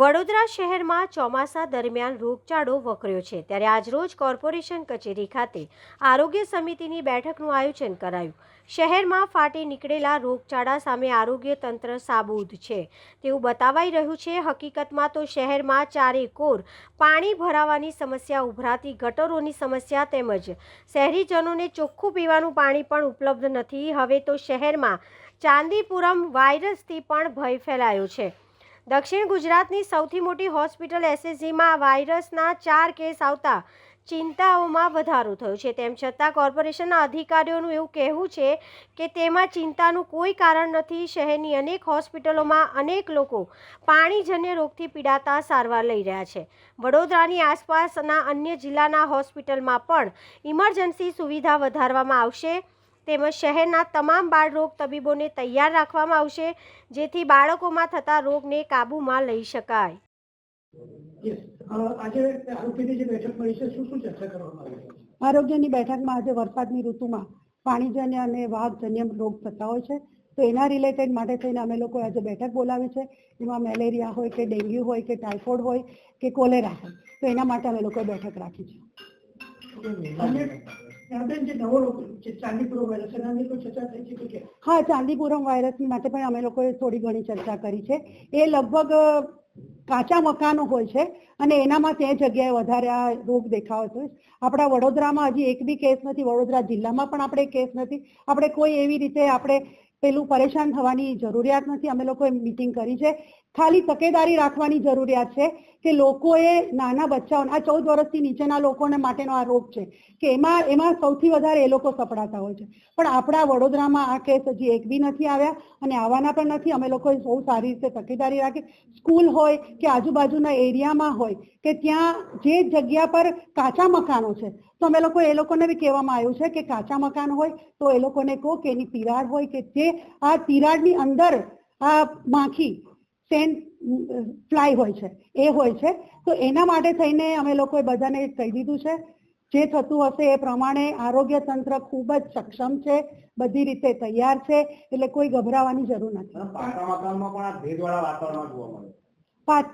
વડોદરા શહેરમાં ચોમાસા દરમિયાન રોગચાળો વકર્યો છે. ત્યારે આજરોજ કોર્પોરેશન કચેરી ખાતે આરોગ્ય સમિતિની બેઠકનું આયોજન કરાયું. શહેરમાં ફાટી નીકળેલા રોગચાળા સામે આરોગ્ય તંત્ર સાબૂદ છે. તેવું બતાવાઈ રહ્યું છે. હકીકતમાં તો શહેરમાં ચારે કોર પાણી ભરાવાની સમસ્યા ઉભરાતી, ગટરોની સમસ્યા તેમજ શહેરીજનોને ચોખ્ખું પીવાનું પાણી પણ ઉપલબ્ધ નથી. હવે તો શહેરમાં ચાંદીપુરમ વાયરસથી પણ ભય ફેલાયો છે. દક્ષિણ ગુજરાતની સૌથી મોટી હોસ્પિટલ એસએસજીમાં વાયરસના ચાર કેસ આવતા ચિંતાઓમાં વધારો થયો છે. તેમ છતાં કોર્પોરેશનના અધિકારીઓનું એવું કહેવું છે કે તેમાં ચિંતાનું કોઈ કારણ નથી. શહેરની અનેક હોસ્પિટલોમાં અનેક લોકો પાણીજન્ય રોગથી પીડાતા સારવાર લઈ રહ્યા છે. વડોદરાની આસપાસના અન્ય જિલ્લાના હોસ્પિટલમાં પણ ઇમરજન્સી સુવિધા વધારવામાં આવશે. તેમજ શહેરના તમામ બાળ રોગ તબીબોને તૈયાર રાખવામાં આવશે જેથી બાળકોમાં થતા રોગને કાબૂમાં લઈ શકાય. આજે આરોગ્યની જે બેઠક મળી છે શું શું ચર્ચા કરવામાં આવી આરોગ્યની બેઠકમાં આજે વરસાદની ઋતુમાં પાણીજન્ય અને વાહકજન્ય રોગ થતા હોય છે. તો એના રિલેટેડ માટે થઈને અમે લોકો આજે બેઠક બોલાવી છે. એમાં મેલેરિયા હોય કે ડેન્ગ્યુ હોય કે ટાઇફોઇડ હોય કે કોલેરા હોય તો એના માટે અમે લોકોએ બેઠક રાખી છે. હા, ચાંદીપુરમ વાયરસ માટે પણ અમે લોકોએ થોડી ઘણી ચર્ચા કરી છે. એ લગભગ કાચા મકાનો હોય છે અને એનામાં તે જગ્યાએ વધારે આ રોગ દેખાવો છે. આપણા વડોદરામાં હજી એક બી કેસ નથી, વડોદરા જિલ્લામાં પણ આપણે કેસ નથી. આપણે કોઈ એવી રીતે આપણે પેલું પરેશાન થવાની જરૂરિયાત નથી. અમે લોકોએ મીટિંગ કરી છે. ખાલી તકેદારી રાખવાની જરૂરિયાત છે કે લોકોએ નાના બચ્ચાઓ આ ચૌદ વર્ષથી નીચેના લોકોને માટેનો આ રોગ છે કે એમાં એમાં સૌથી વધારે એ લોકો સપડાતા હોય છે. પણ આપણા વડોદરામાં આ કેસ હજી એક બી નથી આવ્યા અને આવવાના પણ નથી. અમે લોકોએ બહુ સારી રીતે તકેદારી રાખી. સ્કૂલ હોય કે આજુબાજુના એરિયામાં હોય કે ત્યાં જે જગ્યા પર કાચા મકાનો છે, તો અમે લોકો એ લોકોને બી કહેવામાં આવ્યું છે કે કાચા મકાન હોય તો એ લોકોને કહો કે એની તિરાડ હોય કે જે આ તિરાડની અંદર આ માખી સેન, ફ્લાય હોય છે, એ હોય છે. તો એના માટે થઈને અમે લોકોએ બધાને કહી દીધું છે, જે થતું હશે એ પ્રમાણે આરોગ્ય તંત્ર ખૂબ જ સક્ષમ છે, બધી રીતે તૈયાર છે, એટલે કોઈ ગભરાવાની જરૂર નથી.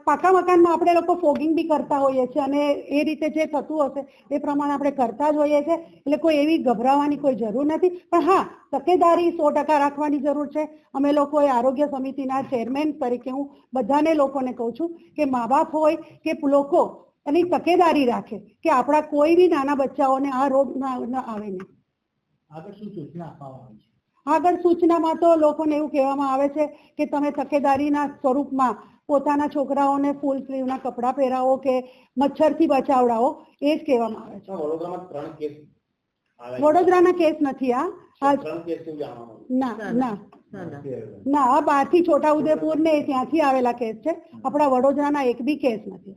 પાકા મકાનમાં આપણે લોકો ફોગિંગ બી કરતા હોઈએ છીએ અને એ રીતે જે થતું હશે એ પ્રમાણે આપણે કરતા જ હોઈએ છીએ. એટલે કોઈ એવી ગભરાવાની કોઈ જરૂર નથી. પણ હા, તકેદારી સો ટકા રાખવાની જરૂર છે. અમે લોકોએ આરોગ્ય સમિતિના ચેરમેન તરીકે હું બધાને લોકોને કહું છું કે મા બાપ હોય કે લોકો, એની તકેદારી રાખે કે આપણા કોઈ બી નાના બચ્ચાઓને આ રોગ ના આવે નહીં આગળ શું સૂચના આપવામાં છે? આગળ સૂચનામાં તો લોકોને એવું કહેવામાં આવે છે કે તમે તકેદારીના સ્વરૂપમાં પોતાના છોકરાઓને ફૂલ સ્લીવના કપડાં પહેરાવો કે મચ્છરથી બચાવડાવો એ જ કહેવામાં આવે છે. વડોદરામાં ત્રણ કેસ વડોદરાના કેસ નથી આ ના ના ના. આ બહારથી છોટાઉદેપુર ને ત્યાંથી આવેલા કેસ છે. આપણા વડોદરાના એક બી કેસ નથી.